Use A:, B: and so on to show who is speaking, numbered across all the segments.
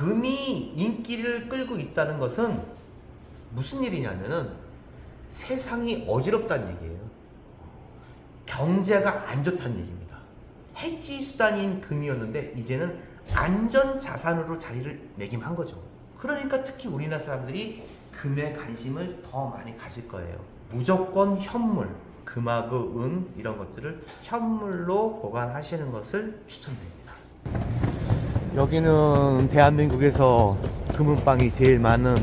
A: 금이 인기를 끌고 있다는 것은 무슨 일이냐면은 세상이 어지럽다는 얘기예요. 경제가 안 좋다는 얘기입니다. 해지 수단인 금이었는데 이제는 안전 자산으로 자리를 매김한 거죠. 그러니까 특히 우리나라 사람들이 금에 관심을 더 많이 가질 거예요. 무조건 현물, 금하고 은 이런 것들을 현물로 보관하시는 것을 추천드립니다. 여기는 대한민국에서 금은방이 제일 많은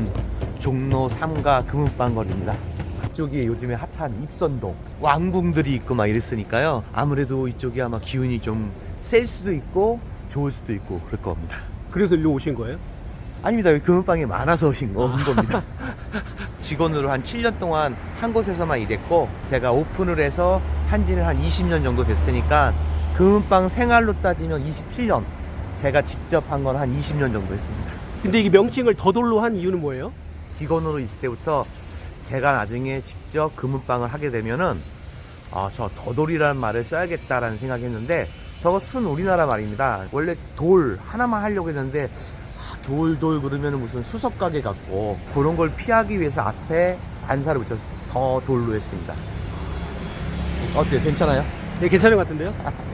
A: 종로 3가 금은방 거리입니다. 이쪽이 요즘에 핫한 익선동 왕궁들이 있고 막 이랬으니까요. 아무래도 이쪽이 아마 기운이 좀 셀 수도 있고 좋을 수도 있고 그럴 겁니다.
B: 그래서 일로 오신 거예요?
A: 아닙니다. 여기 금은방이 많아서 오신 거, 온 겁니다. 직원으로 한 7년 동안 한 곳에서만 일했고 제가 오픈을 해서 한 지는 한 20년 정도 됐으니까 금은방 생활로 따지면 27년 제가 직접 한 건 한 20년 정도 했습니다.
B: 근데 이게 명칭을 더돌로 한 이유는 뭐예요?
A: 직원으로 있을 때부터 제가 나중에 직접 금은방을 하게 되면은 아, 저 더돌이라는 말을 써야겠다라는 생각했는데 저거 순 우리나라 말입니다. 원래 돌 하나만 하려고 했는데 아, 돌, 돌 그러면 무슨 수석 가게 같고 그런 걸 피하기 위해서 앞에 반사를 붙여서 더 돌로 했습니다. 어때요? 괜찮아요?
B: 네, 괜찮은 것 같은데요?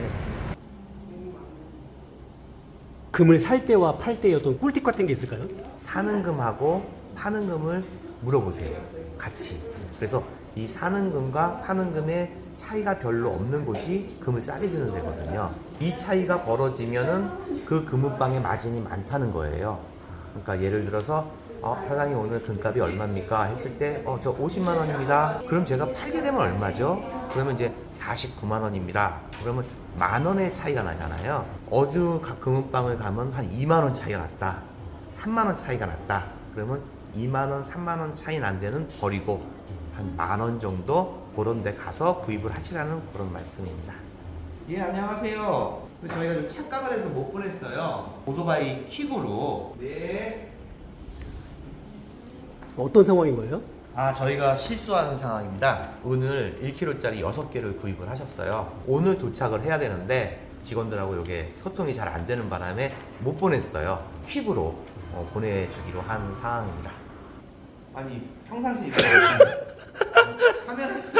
B: 금을 살 때와 팔 때의 어떤 꿀팁 같은 게 있을까요?
A: 사는 금하고 파는 금을 물어보세요. 같이. 그래서 이 사는 금과 파는 금의 차이가 별로 없는 곳이 금을 싸게 주는 데거든요. 이 차이가 벌어지면은 그 금은방의 마진이 많다는 거예요. 그러니까 예를 들어서 어, 사장님 오늘 금값이 얼마입니까? 했을 때, 어, 저 50만 원입니다. 그럼 제가 팔게 되면 얼마죠? 그러면 이제 49만 원입니다. 그러면 만 원의 차이가 나잖아요. 어느 가- 금은방을 가면 한 2만 원 차이가 났다. 3만 원 차이가 났다. 그러면 2만 원, 3만 원 차이 난 데는 버리고 한 만 원 정도 그런 데 가서 구입을 하시라는 그런 말씀입니다. 예, 안녕하세요. 그 저희가 좀 착각을 해서 못 보냈어요. 오토바이 킥으로. 네.
B: 어떤 상황인 거예요?
A: 아, 저희가 실수하는 상황입니다. 오늘 1kg짜리 6개를 구입을 하셨어요. 오늘 도착을 해야 되는데 직원들하고 이게 소통이 잘 안 되는 바람에 못 보냈어요. 퀵으로 어, 보내주기로 한 상황입니다. 아니, 평상시 이렇게 카메라 있어.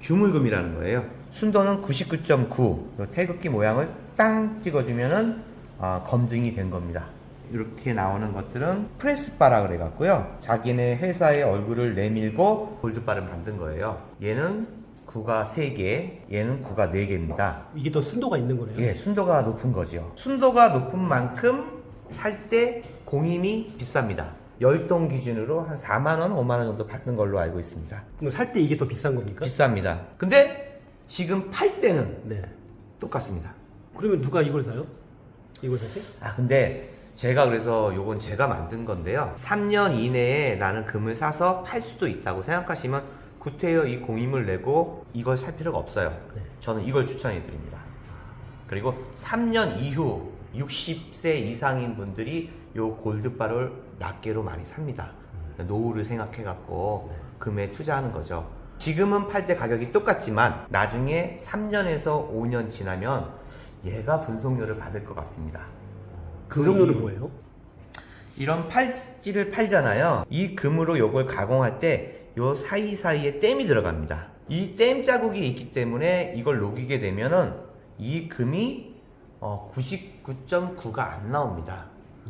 A: 주물금이라는 거예요. 순도는 99.9. 태극기 모양을 땅 찍어주면은 아, 검증이 된 겁니다. 이렇게 나오는 것들은 프레스바라 그래갖고요. 자기네 회사의 얼굴을 내밀고 골드바를 만든 거예요. 얘는 구가 3개, 얘는 구가 4개입니다.
B: 이게 더 순도가 있는 거네요?
A: 예, 순도가 높은 거죠. 순도가 높은 만큼 살 때 공임이 비쌉니다. 열동 기준으로 한 4만원, 5만원 정도 받는 걸로 알고 있습니다.
B: 그럼 살 때 이게 더 비싼 겁니까?
A: 비쌉니다. 근데 지금 팔 때는
B: 네.
A: 똑같습니다.
B: 그러면 누가 이걸 사요? 이걸 살 때?
A: 아, 근데 제가 그래서 요건 제가 만든 건데요. 3년 이내에 나는 금을 사서 팔 수도 있다고 생각하시면 구태여 이 공임을 내고 이걸 살 필요가 없어요.
B: 네.
A: 저는 이걸 추천해 드립니다. 그리고 3년 이후 60세 이상인 분들이 요 골드바를 낱개로 많이 삽니다. 노후를 생각해 갖고 금에 투자하는 거죠. 지금은 팔 때 가격이 똑같지만 나중에 3년에서 5년 지나면 얘가 분송료를 받을 것 같습니다. 그
B: 뭐예요?
A: 이런 팔찌를 팔잖아요. 이 금으로 요걸 가공할 때 요 사이사이에 땜이 들어갑니다. 이 땜 자국이 있기 때문에 이걸 녹이게 되면은 이 금이 어, 99.9가 안 나옵니다.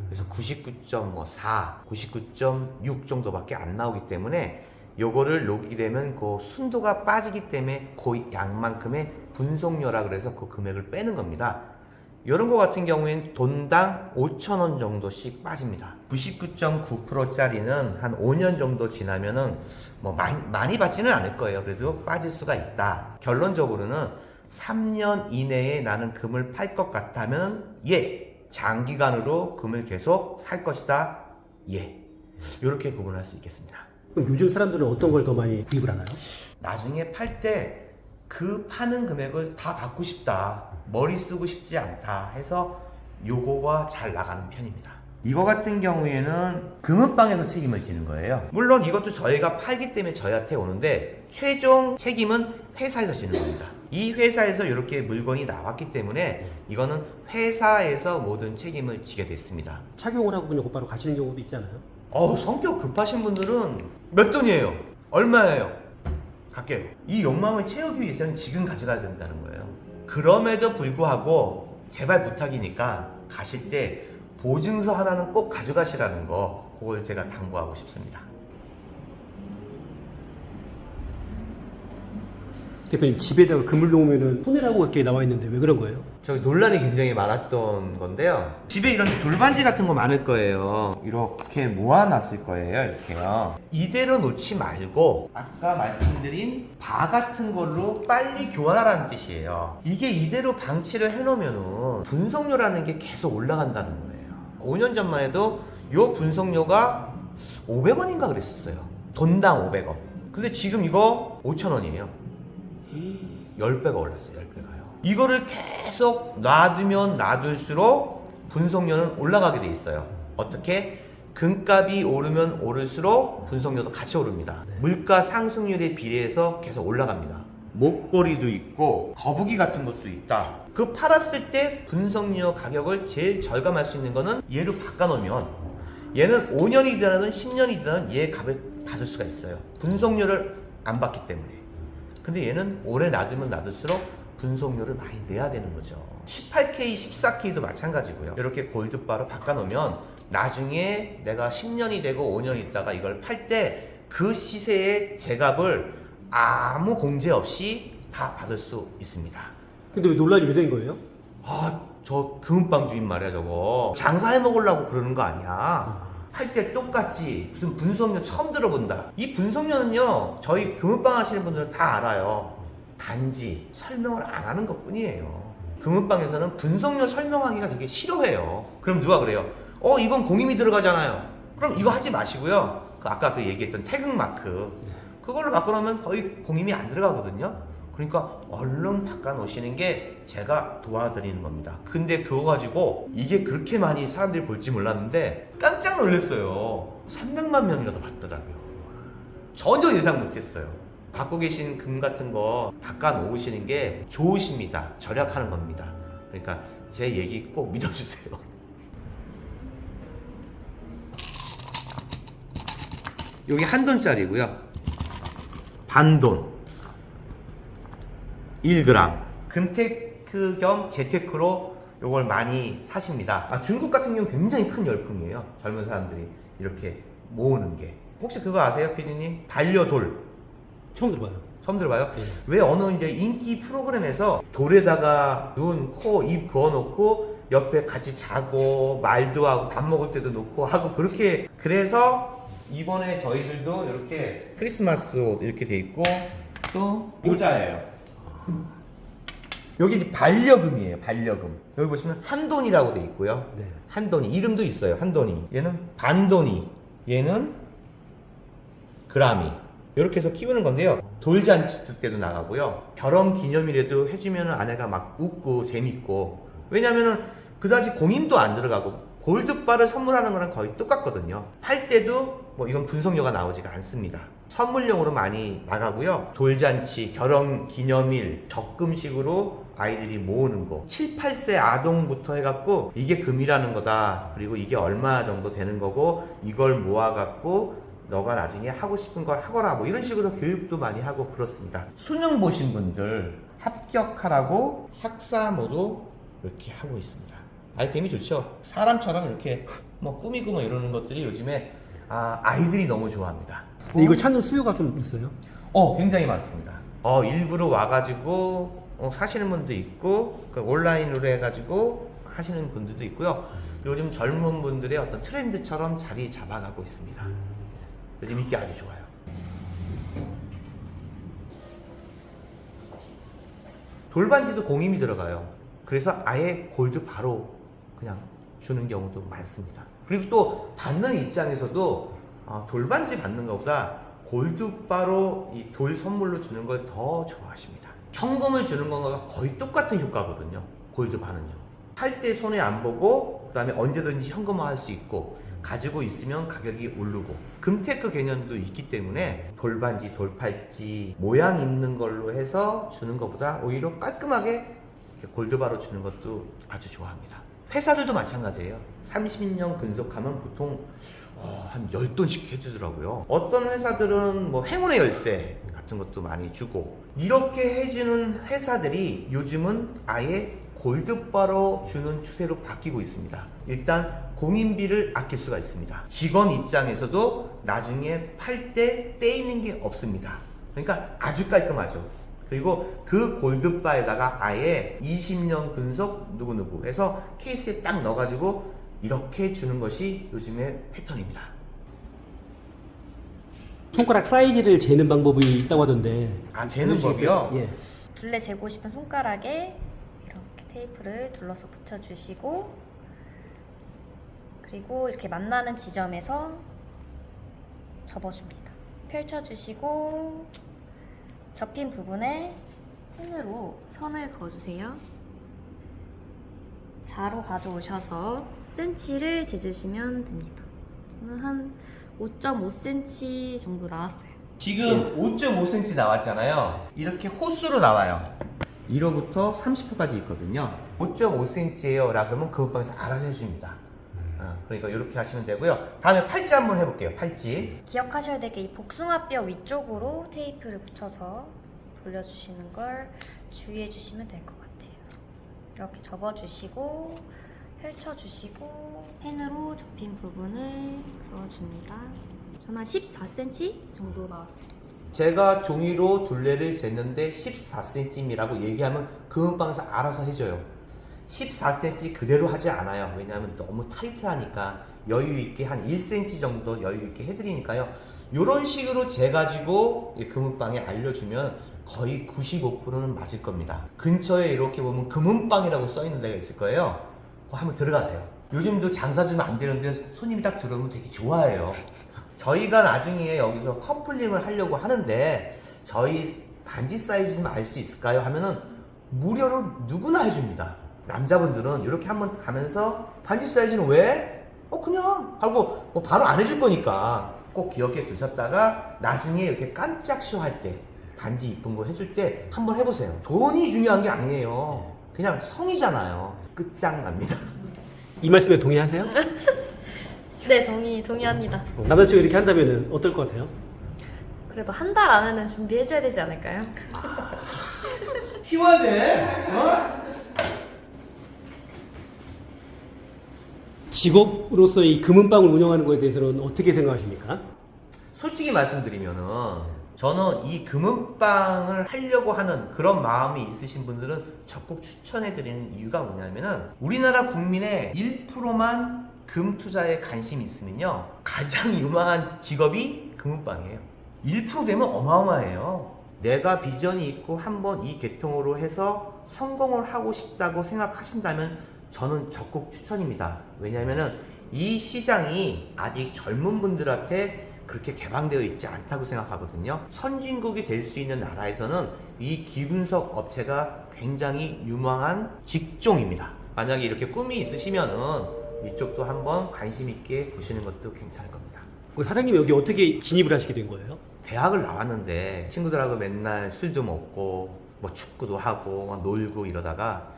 A: 그래서 99.4, 99.6 정도밖에 안 나오기 때문에 요거를 녹이게 되면 그 순도가 빠지기 때문에 거의 양만큼의 분송료라 그래서 그 금액을 빼는 겁니다. 이런 거 같은 경우에는 돈당 5,000원 정도씩 빠집니다. 99.9%짜리는 한 5년 정도 지나면은 뭐 많이, 많이 받지는 않을 거예요. 그래도 빠질 수가 있다. 결론적으로는 3년 이내에 나는 금을 팔 것 같다면 예. 장기간으로 금을 계속 살 것이다. 예. 이렇게 구분할 수 있겠습니다.
B: 그럼 요즘 사람들은 어떤 걸 더 많이 구입을 하나요?
A: 나중에 팔 때 그 파는 금액을 다 받고 싶다. 머리 쓰고 싶지 않다 해서 요거가 잘 나가는 편입니다. 이거 같은 경우에는 금은방에서 책임을 지는 거예요. 물론 이것도 저희가 팔기 때문에 저희한테 오는데 최종 책임은 회사에서 지는 겁니다. 이 회사에서 이렇게 물건이 나왔기 때문에 이거는 회사에서 모든 책임을 지게 됐습니다.
B: 착용을 하고 그냥 곧바로 가시는 경우도 있잖아요.
A: 어 성격 급하신 분들은 몇 돈이에요? 얼마예요? 갈게요. 이 욕망을 채우기 위해서는 지금 가져가야 된다는 거예요. 그럼에도 불구하고 제발 부탁이니까 가실 때 보증서 하나는 꼭 가져가시라는 거 그걸 제가 당부하고 싶습니다.
B: 대표님 집에다가 그물 놓으면은 손해라고 이렇게 나와 있는데 왜 그런 거예요?
A: 저 논란이 굉장히 많았던 건데요. 집에 이런 돌반지 같은 거 많을 거예요. 이렇게 모아놨을 거예요. 이렇게요. 이대로 놓지 말고 아까 말씀드린 바 같은 걸로 빨리 교환하라는 뜻이에요. 이게 이대로 방치를 해놓으면은 분석료라는 게 계속 올라간다는 거예요. 5년 전만 해도 요 분석료가 500원인가 그랬었어요. 돈당 500원. 근데 지금 이거 5,000원이에요. 10배가 올랐어요, 10배가요. 이거를 계속 놔두면 놔둘수록 분석료는 올라가게 돼 있어요. 어떻게? 금값이 오르면 오를수록 분석료도 같이 오릅니다. 물가 상승률에 비례해서 계속 올라갑니다. 목걸이도 있고 거북이 같은 것도 있다. 그 팔았을 때 분석료 가격을 제일 절감할 수 있는 거는 얘로 바꿔놓으면 얘는 5년이 지나든 10년이 지나든 얘 값을 받을 수가 있어요. 분석료를 안 받기 때문에. 근데 얘는 오래 놔두면 놔둘수록 분석료를 많이 내야 되는 거죠. 18K, 14K도 마찬가지고요. 이렇게 골드바로 바꿔놓으면 나중에 내가 10년이 되고 5년 있다가 이걸 팔 때 그 시세의 제값을 아무 공제 없이 다 받을 수 있습니다.
B: 근데 왜 논란이 왜 된 거예요?
A: 아, 저 금은방 주인 말이야, 저거. 장사해 먹으려고 그러는 거 아니야. 할때 똑같지. 무슨 분석료 처음 들어본다. 이 분석료는요, 저희 금은방 하시는 분들은 다 알아요. 단지 설명을 안 하는 것 뿐이에요. 금은방에서는 분석료 설명하기가 되게 싫어해요. 그럼 누가 그래요? 어, 이건 공임이 들어가잖아요. 그럼 이거 하지 마시고요. 그 아까 그 얘기했던 태극 마크. 그걸로 바꿔놓으면 거의 공임이 안 들어가거든요. 그러니까 얼른 바꿔놓으시는 게 제가 도와드리는 겁니다. 근데 그거 가지고 이게 그렇게 많이 사람들이 볼지 몰랐는데 깜짝 놀랐어요. 300만 명이나 더 봤더라고요. 전혀 예상 못했어요. 갖고 계신 금 같은 거 바꿔 놓으시는 게 좋으십니다. 절약하는 겁니다. 그러니까 제 얘기 꼭 믿어주세요. 여기 한 돈짜리고요. 반돈. 1g. 금테크 겸 재테크로 요걸 많이 사십니다. 아, 중국 같은 경우 굉장히 큰 열풍이에요. 젊은 사람들이 이렇게 모으는 게. 혹시 그거 아세요, 피디님? 반려돌.
B: 처음 들어봐요.
A: 처음 들어봐요?
B: 네.
A: 왜 어느 이제 인기 프로그램에서 돌에다가 눈, 코, 입 그어놓고 옆에 같이 자고 말도 하고 밥 먹을 때도 놓고 하고 그렇게 그래서 이번에 저희들도 이렇게 크리스마스 옷 이렇게 돼 있고 또 모자예요. 여기 이제 반려금이에요. 반려금. 여기 보시면 한돈이라고 돼 있고요.
B: 네.
A: 한돈이 이름도 있어요. 한돈이. 얘는 반돈이. 얘는 그라미. 이렇게 해서 키우는 건데요. 돌잔치 때도 나가고요. 결혼 기념일에도 해주면 아내가 막 웃고 재밌고. 왜냐면은 그다지 공임도 안 들어가고 골드바를 선물하는 거랑 거의 똑같거든요. 팔 때도 뭐 이건 분석료가 나오지가 않습니다. 선물용으로 많이 나가고요. 돌잔치, 결혼 기념일, 적금식으로 아이들이 모으는 거. 7, 8세 아동부터 해갖고 이게 금이라는 거다. 그리고 이게 얼마 정도 되는 거고 이걸 모아갖고 너가 나중에 하고 싶은 걸 하거라. 뭐 이런 식으로 교육도 많이 하고 그렇습니다. 수능 보신 분들 합격하라고 학사 모도 이렇게 하고 있습니다. 아이템이 좋죠. 사람처럼 이렇게 뭐 꾸미고 뭐 이러는 것들이 요즘에 아, 아이들이 너무 좋아합니다.
B: 근데 이걸 찾는 수요가 좀 있어요?
A: 어, 굉장히 많습니다. 어, 일부러 와가지고 어, 사시는 분도 있고 그 온라인으로 해가지고 하시는 분들도 있고요. 요즘 젊은 분들의 어떤 트렌드처럼 자리 잡아가고 있습니다. 요즘 인기 아주 좋아요. 돌반지도 공임이 들어가요. 그래서 아예 골드 바로 그냥 주는 경우도 많습니다. 그리고 또 받는 입장에서도 아, 돌반지 받는 것보다 골드바로 이 돌 선물로 주는 걸 더 좋아하십니다. 현금을 주는 것과 거의 똑같은 효과거든요. 골드바는요. 팔때 손해 안 보고 그다음에 언제든지 현금화할 수 있고 가지고 있으면 가격이 오르고 금테크 개념도 있기 때문에 돌반지, 돌팔찌 모양 있는 걸로 해서 주는 것보다 오히려 깔끔하게 골드바로 주는 것도 아주 좋아합니다. 회사들도 마찬가지예요. 30년 근속하면 보통 어, 한 10돈씩 해주더라고요. 어떤 회사들은 뭐 행운의 열쇠 같은 것도 많이 주고 이렇게 해주는 회사들이 요즘은 아예 골드바로 주는 추세로 바뀌고 있습니다. 일단 공인비를 아낄 수가 있습니다. 직원 입장에서도 나중에 팔 때 떼이는 게 없습니다. 그러니까 아주 깔끔하죠. 그리고 그 골드바에다가 아예 20년 근속 누구누구 해서 케이스에 딱 넣어가지고 이렇게 주는 것이 요즘의 패턴입니다.
B: 손가락 사이즈를 재는 방법이 있다고 하던데.
A: 아, 재는? 법이요?
B: 예.
C: 둘레 재고 싶은 손가락에 테이프를 둘러서 붙여주시고 그리고 이렇게 만나는 지점에서 접어줍니다. 펼쳐주시고 접힌 부분에 펜으로 선을 그어주세요. 자로 가져오셔서 센치를 재주시면 됩니다. 저는 한 5.5cm 정도 나왔어요.
A: 지금 5.5cm 나왔잖아요. 이렇게 호수로 나와요. 1호부터 30호까지 있거든요. 5.5cm예요. 라 그러면 금방에서 알아서 해줍니다. 어, 그러니까 이렇게 하시면 되고요. 다음에 팔찌 한번 해볼게요. 팔찌.
C: 기억하셔야 될 게 이 복숭아뼈 위쪽으로 테이프를 붙여서 돌려주시는 걸 주의해 주시면 될 것 같아요. 이렇게 접어주시고 펼쳐주시고 펜으로 접힌 부분을 그어줍니다. 저는 한 14cm 정도 나왔어요.
A: 제가 종이로 둘레를 쟀는데 14cm이라고 얘기하면 금은방에서 알아서 해줘요. 14cm 그대로 하지 않아요. 왜냐하면 너무 타이트하니까 여유 있게 한 1cm 정도 여유 있게 해드리니까요. 이런 식으로 재가지고 금은방에 알려주면 거의 95%는 맞을 겁니다. 근처에 이렇게 보면 금은방이라고 써 있는 데가 있을 거예요. 한번 들어가세요. 요즘도 장사 좀 안 되는데 손님이 딱 들어오면 되게 좋아해요. 저희가 나중에 여기서 커플링을 하려고 하는데 저희 반지 사이즈 좀 알 수 있을까요? 하면은 무료로 누구나 해줍니다. 남자분들은 이렇게 한번 가면서 반지 사이즈는 왜? 어 그냥 하고 뭐 바로 안 해줄 거니까 꼭 기억해 두셨다가 나중에 이렇게 깜짝 쇼 할 때 반지 이쁜 거 해줄 때 한번 해보세요. 돈이 중요한 게 아니에요. 그냥 성이잖아요. 끝장납니다.
B: 이 말씀에 동의하세요?
C: 네, 동의, 동의합니다.
B: 어, 남자친구 이렇게 한다면 어떨 것 같아요?
C: 그래도 한 달 안에는 준비해줘야 되지 않을까요?
A: 키워야 돼. 어?
B: 직업으로서 이 금은방을 운영하는 것에 대해서는 어떻게 생각하십니까?
A: 솔직히 말씀드리면은 저는 이 금은방을 하려고 하는 그런 마음이 있으신 분들은 적극 추천해 드리는 이유가 뭐냐면은 우리나라 국민의 1%만 금 투자에 관심이 있으면요 가장 유망한 직업이 금은방이에요 1% 되면 어마어마해요 내가 비전이 있고 한번 이 계통으로 해서 성공을 하고 싶다고 생각하신다면 저는 적극 추천입니다 왜냐면은 이 시장이 아직 젊은 분들한테 그렇게 개방되어 있지 않다고 생각하거든요. 선진국이 될 수 있는 나라에서는 이 기분석 업체가 굉장히 유망한 직종입니다. 만약에 이렇게 꿈이 있으시면은 이쪽도 한번 관심 있게 보시는 것도 괜찮을 겁니다.
B: 그 사장님 여기 어떻게 진입을 하시게 된 거예요?
A: 대학을 나왔는데 친구들하고 맨날 술도 먹고 뭐 축구도 하고 막 놀고 이러다가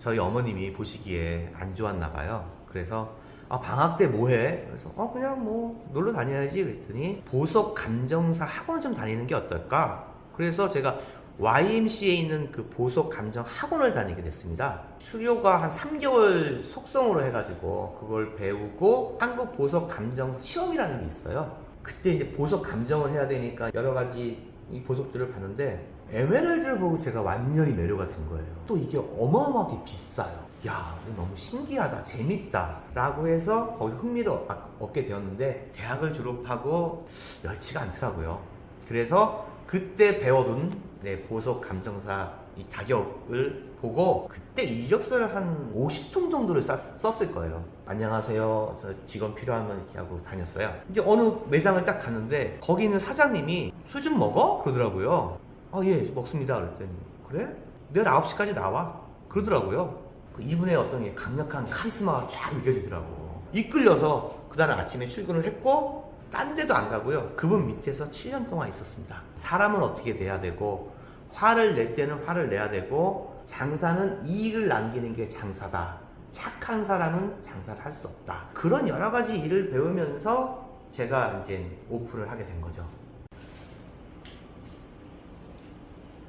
A: 저희 어머님이 보시기에 안 좋았나 봐요. 그래서 아 방학 때 뭐해? 그래서 어 그냥 뭐 놀러 다녀야지 그랬더니 보석 감정사 학원 좀 다니는 게 어떨까? 그래서 제가 YMC에 있는 그 보석 감정 학원을 다니게 됐습니다. 수료가 한 3개월 속성으로 해가지고 그걸 배우고 한국 보석 감정 시험이라는 게 있어요. 그때 이제 보석 감정을 해야 되니까 여러 가지 이 보석들을 봤는데 에메랄드를 보고 제가 완전히 매료가 된 거예요. 또 이게 어마어마하게 비싸요. 야, 너무 신기하다, 재밌다. 라고 해서 거기서 흥미를 얻- 얻게 되었는데, 대학을 졸업하고 여치가 않더라고요. 그래서 그때 배워둔 네, 보석 감정사 이 자격을 보고 그때 이력서를 한 50통 정도를 썼, 썼을 거예요. 안녕하세요. 저 직원 필요하면 이렇게 하고 다녔어요. 이제 어느 매장을 딱 갔는데 거기 있는 사장님이 술 좀 먹어? 그러더라고요. 아, 예, 먹습니다. 그랬더니 그래? 내일 9시까지 나와. 그러더라고요. 그 이분의 어떤 게 강력한 카리스마가 쫙 느껴지더라고. 이끌려서 그날 아침에 출근을 했고 딴 데도 안 가고요. 그분 밑에서 7년 동안 있었습니다. 사람은 어떻게 돼야 되고 화를 낼 때는 화를 내야 되고 장사는 이익을 남기는 게 장사다. 착한 사람은 장사를 할 수 없다. 그런 여러 가지 일을 배우면서 제가 이제 오픈을 하게 된 거죠.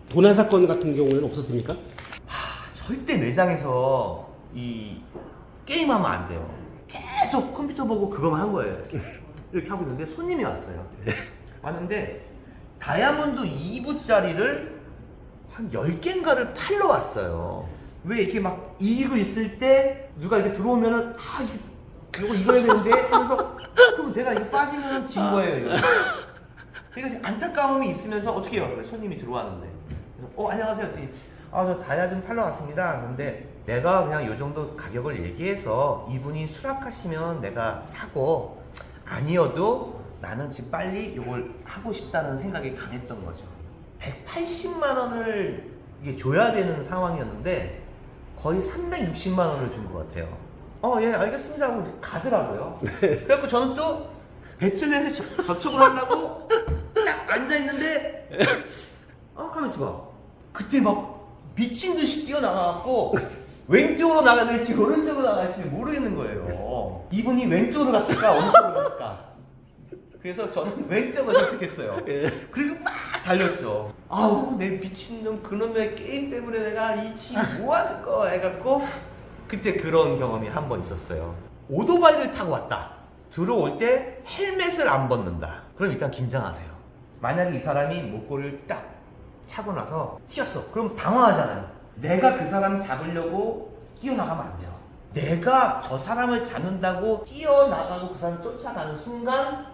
B: 도난 사건 같은 경우에는 없었습니까?
A: 절대 매장에서 이 게임하면 안 돼요. 계속 컴퓨터 보고 그거만 한 거예요. 이렇게, 이렇게 하고 있는데 손님이 왔어요. 왔는데 다이아몬드 2부짜리를 한 10개인가를 팔러 왔어요. 왜 이렇게 막 이기고 있을 때 누가 이렇게 들어오면은 아 이거 이거 이거 해야 되는데 하면서 그럼 제가 이거 빠지면 진 거예요. 이거. 그러니까 안타까움이 있으면서 어떻게 해요? 손님이 들어왔는데 그래서 어 안녕하세요. 했더니 아저 다이아 좀 팔러 왔습니다. 근데 내가 그냥 요 정도 가격을 얘기해서 이분이 수락하시면 내가 사고 아니어도 나는 지금 빨리 이걸 하고 싶다는 생각이 강했던 거죠. 180만 원을 이게 줘야 되는 상황이었는데 거의 360만 원을 준 것 같아요. 어, 예, 알겠습니다. 하고 이제 가더라고요. 그래갖고 저는 또 배틀넷에 저- 접촉을 하려고 딱 앉아있는데, 어, 가만있어 봐. 그때 막 미친 듯이 뛰어나가갖고, 왼쪽으로 나가야 될지 오른쪽으로 될지 모르겠는 거예요. 이분이 왼쪽으로 갔을까, 오른쪽으로 갔을까. 그래서 저는 왼쪽을 선택했어요. 그리고 막 달렸죠. 아우 내 미친놈 그놈의 게임 때문에 내가 이집 뭐하는 거 해갖고 그때 그런 경험이 한 번 있었어요. 오토바이를 타고 왔다. 들어올 때 헬멧을 안 벗는다. 그럼 일단 긴장하세요. 만약에 이 사람이 목걸이를 딱 차고 나서 튀었어. 그럼 당황하잖아요. 내가 그 사람 잡으려고 뛰어나가면 안 돼요. 내가 저 사람을 잡는다고 뛰어나가고 그 사람 쫓아가는 순간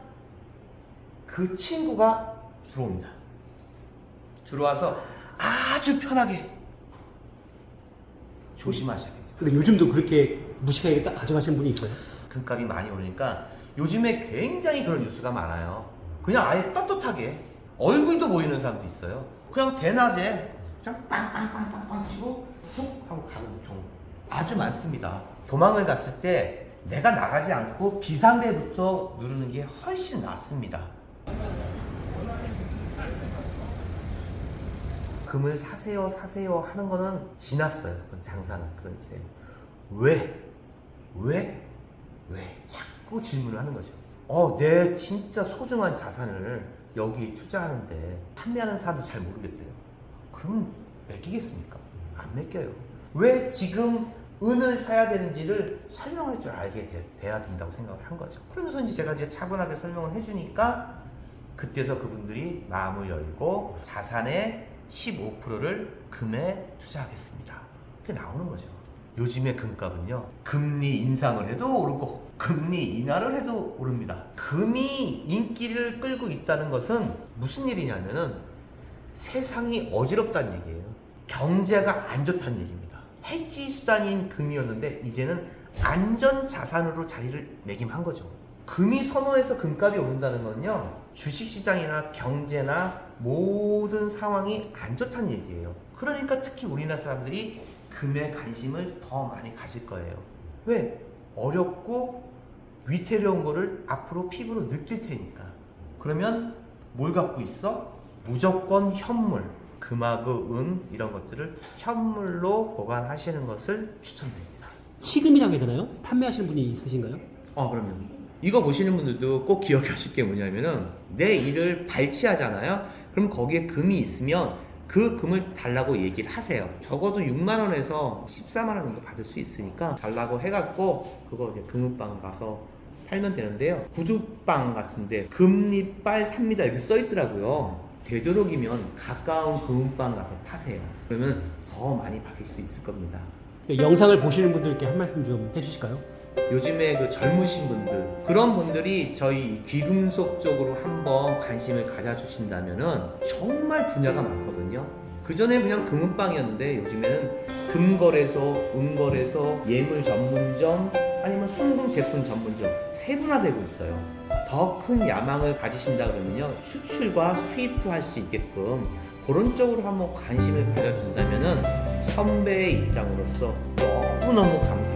A: 그 친구가 들어옵니다. 들어와서 아주 편하게 조심하셔야 됩니다.
B: 근데 요즘도 그렇게 무식하게 딱 가져가시는 분이 있어요?
A: 금값이 많이 오르니까 요즘에 굉장히 그런 뉴스가 많아요. 그냥 아예 떳떳하게 얼굴도 보이는 사람도 있어요. 그냥 대낮에 그냥 빵빵빵빵빵 치고 훅 하고 가는 경우 아주 많습니다. 도망을 갔을 때 내가 나가지 않고 비상벨부터 누르는 게 훨씬 낫습니다. 금을 사세요 사세요 하는 거는 지났어요. 그건 장사는 그런 시대. 왜? 왜? 왜? 자꾸 질문을 하는 거죠. 어, 내 진짜 소중한 자산을 여기 투자하는데 판매하는 사람도 잘 모르겠대요. 그럼 맡기겠습니까? 안 맡겨요. 왜 지금 은을 사야 되는지를 설명할 줄 알게 돼, 돼야 된다고 생각을 한 거죠. 그러면서 이제 제가 이제 차분하게 설명을 해주니까 그때서 그분들이 마음을 열고 자산의 15%를 금에 투자하겠습니다. 그게 나오는 거죠. 요즘의 금값은요, 금리 인상을 해도 오르고, 금리 인하를 해도 오릅니다. 금이 인기를 끌고 있다는 것은 무슨 일이냐면은 세상이 어지럽다는 얘기예요. 경제가 안 좋다는 얘기입니다. 해지 수단인 금이었는데 이제는 안전 자산으로 자리를 매김한 거죠. 금이 선호해서 금값이 오른다는 건요. 주식 시장이나 경제나 모든 상황이 안 좋다는 얘기예요. 그러니까 특히 우리나라 사람들이 금에 관심을 더 많이 가질 거예요. 왜? 어렵고 위태로운 거를 앞으로 피부로 느낄 테니까. 그러면 뭘 갖고 있어? 무조건 현물, 금하고 은 이런 것들을 현물로 보관하시는 것을 추천드립니다.
B: 치금이라고 해야 되나요? 판매하시는 분이 있으신가요?
A: 어, 그러면 이거 보시는 분들도 꼭 기억하실 게 뭐냐면은 내 일을 발치하잖아요. 그럼 거기에 금이 있으면 그 금을 달라고 얘기를 하세요. 적어도 6만 원에서 14만 원 정도 받을 수 있으니까 달라고 해갖고 그거 이제 금은방 가서 팔면 되는데요. 구두방 같은데 금리 빨 삽니다 이렇게 써 있더라고요. 되도록이면 가까운 금은방 가서 파세요. 그러면 더 많이 받을 수 있을 겁니다.
B: 영상을 보시는 분들께 한 말씀 좀 해주실까요?
A: 요즘에 그 젊으신 분들 그런 분들이 저희 귀금속 쪽으로 한번 관심을 가져주신다면은 정말 분야가 많거든요. 그 전에 그냥 금은방이었는데 요즘에는 금거래소, 은거래소, 예물 전문점 순금 제품 전문점 세분화되고 있어요. 더 큰 야망을 가지신다 그러면요 수출과 수입도 할 수 있게끔 그런 쪽으로 한번 관심을 가져준다면은 선배의 입장으로서 너무 너무너무 감사합니다.